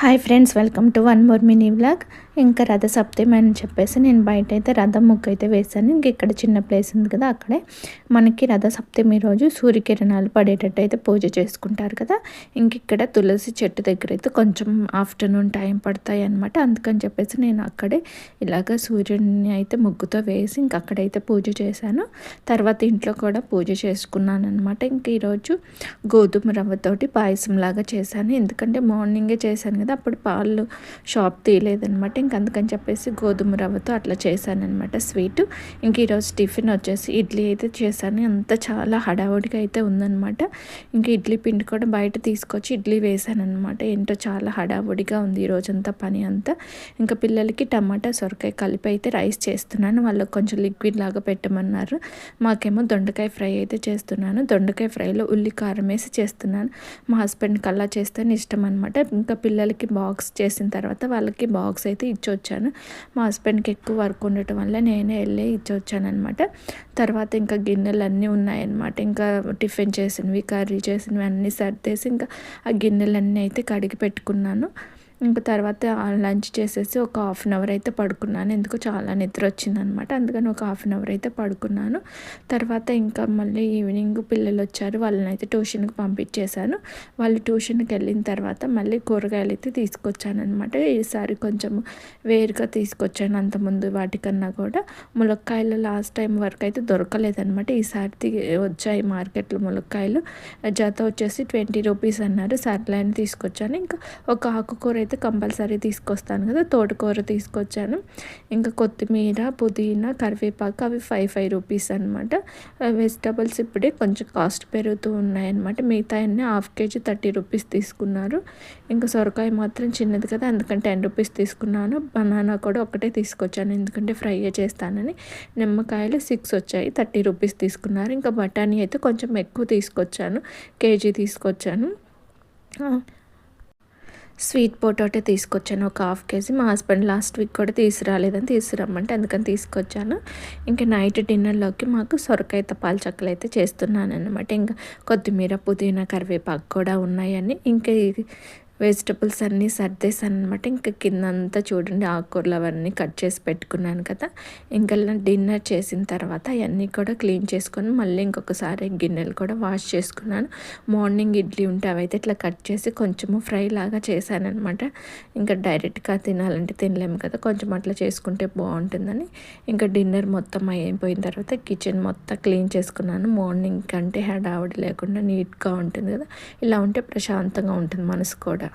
Hi friends welcome to one more mini vlog ఇంకా రథ సప్తమి అని చెప్పేసి నేను బయట అయితే రథం ముగ్గు అయితే వేశాను. ఇంక ఇక్కడ చిన్న ప్లేస్ ఉంది కదా అక్కడే. మనకి రథ సప్తమి రోజు సూర్యకిరణాలు పడేటట్టు అయితే పూజ చేసుకుంటారు కదా. ఇంక ఇక్కడ తులసి చెట్టు దగ్గర అయితే కొంచెం ఆఫ్టర్నూన్ టైం పడతాయి అనమాట అందుకని చెప్పేసి నేను అక్కడే ఇలాగ సూర్యుడిని అయితే ముగ్గుతో వేసి ఇంక అక్కడైతే పూజ చేశాను. తర్వాత ఇంట్లో కూడా పూజ చేసుకున్నాను అనమాట ఇంక ఈరోజు గోధుమ రవ్వతోటి పాయసం లాగా చేశాను. ఎందుకంటే మార్నింగే చేశాను కదా అప్పుడు పాలు షాప్ తీయలేదనమాట ఇంక అందుకని చెప్పేసి గోధుమ రవ్వతో అట్లా చేశానమాట స్వీట్. ఇంక ఈరోజు టిఫిన్ వచ్చేసి ఇడ్లీ అయితే చేశాను. అంత చాలా హడావుడిగా అయితే ఉందనమాట ఇంక ఇడ్లీ పిండి కూడా బయట తీసుకొచ్చి ఇడ్లీ వేశానమాట ఏంటో చాలా హడావుడిగా ఉంది ఈరోజు అంతా పని అంతా. ఇంకా పిల్లలకి టమాటా సొరకాయ కలిపి అయితే రైస్ చేస్తున్నాను. వాళ్ళకి కొంచెం లిక్విడ్ లాగా పెట్టమన్నారు. మాకేమో దొండకాయ ఫ్రై అయితే చేస్తున్నాను. దొండకాయ ఫ్రైలో ఉల్లి కారం వేసి చేస్తున్నాను. మా హస్బెండ్కి అలా చేస్తే ఇష్టం అనమాట ఇంకా పిల్లలకి వాళ్ళకి బాక్స్ చేసిన తర్వాత వాళ్ళకి బాక్స్ అయితే ఇచ్చొచ్చాను. మా హస్బెండ్కి ఎక్కువ వర్క్ ఉండటం వల్ల నేనే వెళ్ళి ఇచ్చొచ్చాను అనమాట తర్వాత ఇంకా గిన్నెలు అన్నీ ఉన్నాయన్నమాట. ఇంకా టిఫిన్ చేసినవి కర్రీ చేసినవి అన్నీ సర్దేసి ఇంకా ఆ గిన్నెలన్నీ అయితే కడిగి పెట్టుకున్నాను. ఇంకా తర్వాత లంచ్ చేసేసి ఒక హాఫ్ అన్ అవర్ అయితే పడుకున్నాను. ఎందుకు చాలా నిద్ర వచ్చిందనమాట. అందుకని ఒక హాఫ్ అన్ అవర్ అయితే పడుకున్నాను. తర్వాత ఇంకా మళ్ళీ ఈవినింగ్ పిల్లలు వచ్చారు. వాళ్ళని అయితే ట్యూషన్కి పంపించేశాను. వాళ్ళు ట్యూషన్కి వెళ్ళిన తర్వాత మళ్ళీ కూరగాయలు అయితే తీసుకొచ్చాను అనమాట ఈసారి కొంచెం వేరుగా తీసుకొచ్చాను అంతకుముందు వాటికన్నా కూడా. ములక్కాయలు లాస్ట్ టైం వరకు అయితే దొరకలేదనమాట. ఈసారి వచ్చాయి మార్కెట్లో ములక్కాయలు. జత వచ్చేసి ట్వంటీ రూపీస్ అన్నారు. సర్లే తీసుకొచ్చాను. ఇంకా ఒక ఆకుకూర అయితే కంపల్సరీ తీసుకొస్తాను కదా తోటకూర తీసుకొచ్చాను. ఇంకా కొత్తిమీర పుదీనా కరివేపాకు అవి ఫైవ్ ఫైవ్ రూపీస్ అనమాట వెజిటబుల్స్ ఇప్పుడే కొంచెం కాస్ట్ పెరుగుతూ ఉన్నాయన్నమాట. మిగతా అన్ని హాఫ్ కేజీ థర్టీ రూపీస్ తీసుకున్నారు. ఇంకా సొరకాయ మాత్రం చిన్నది కదా అందుకని టెన్ రూపీస్ తీసుకున్నాను. బనానా కూడా ఒకటే తీసుకొచ్చాను ఎందుకంటే ఫ్రై చేస్తానని. నిమ్మకాయలు సిక్స్ వచ్చాయి థర్టీ రూపీస్ తీసుకున్నారు. ఇంకా బఠానీ అయితే కొంచెం ఎక్కువ తీసుకొచ్చాను కేజీ తీసుకొచ్చాను. స్వీట్ పొటాటో తీసుకొచ్చాను. ఒక హాఫ్ కేజీ. మా హస్బెండ్ లాస్ట్ వీక్ కూడా తీసుకురాలేదని తీసుకురమ్మంటే అందుకని తీసుకొచ్చాను. ఇంకా నైట్ డిన్నర్లోకి మాకు సొరకాయ తపాల చక్కలు అయితే చేస్తున్నాను అనమాట ఇంకా కొత్తిమీర పుదీనా కరివేపాకు కూడా ఉన్నాయని. ఇంకా వెజిటబుల్స్ అన్నీ సర్దేశాను అనమాట ఇంకా కింద అంతా చూడండి ఆకుకూరలు అవన్నీ కట్ చేసి పెట్టుకున్నాను కదా. ఇంకా డిన్నర్ చేసిన తర్వాత అవన్నీ కూడా క్లీన్ చేసుకొని మళ్ళీ ఇంకొకసారి గిన్నెలు కూడా వాష్ చేసుకున్నాను. మార్నింగ్ ఇడ్లీ ఉంటే అవైతే ఇట్లా కట్ చేసి కొంచెము ఫ్రై లాగా చేశానమాట ఇంకా డైరెక్ట్గా తినాలంటే తినలేము కదా. కొంచెం అట్లా చేసుకుంటే బాగుంటుందని ఇంకా డిన్నర్ మొత్తం అయిపోయిన తర్వాత కిచెన్ మొత్తం క్లీన్ చేసుకున్నాను. మార్నింగ్ కంటే హడావుడి లేకుండా నీట్గా ఉంటుంది కదా. ఇలా ఉంటే ప్రశాంతంగా ఉంటుంది మనసు కూడా.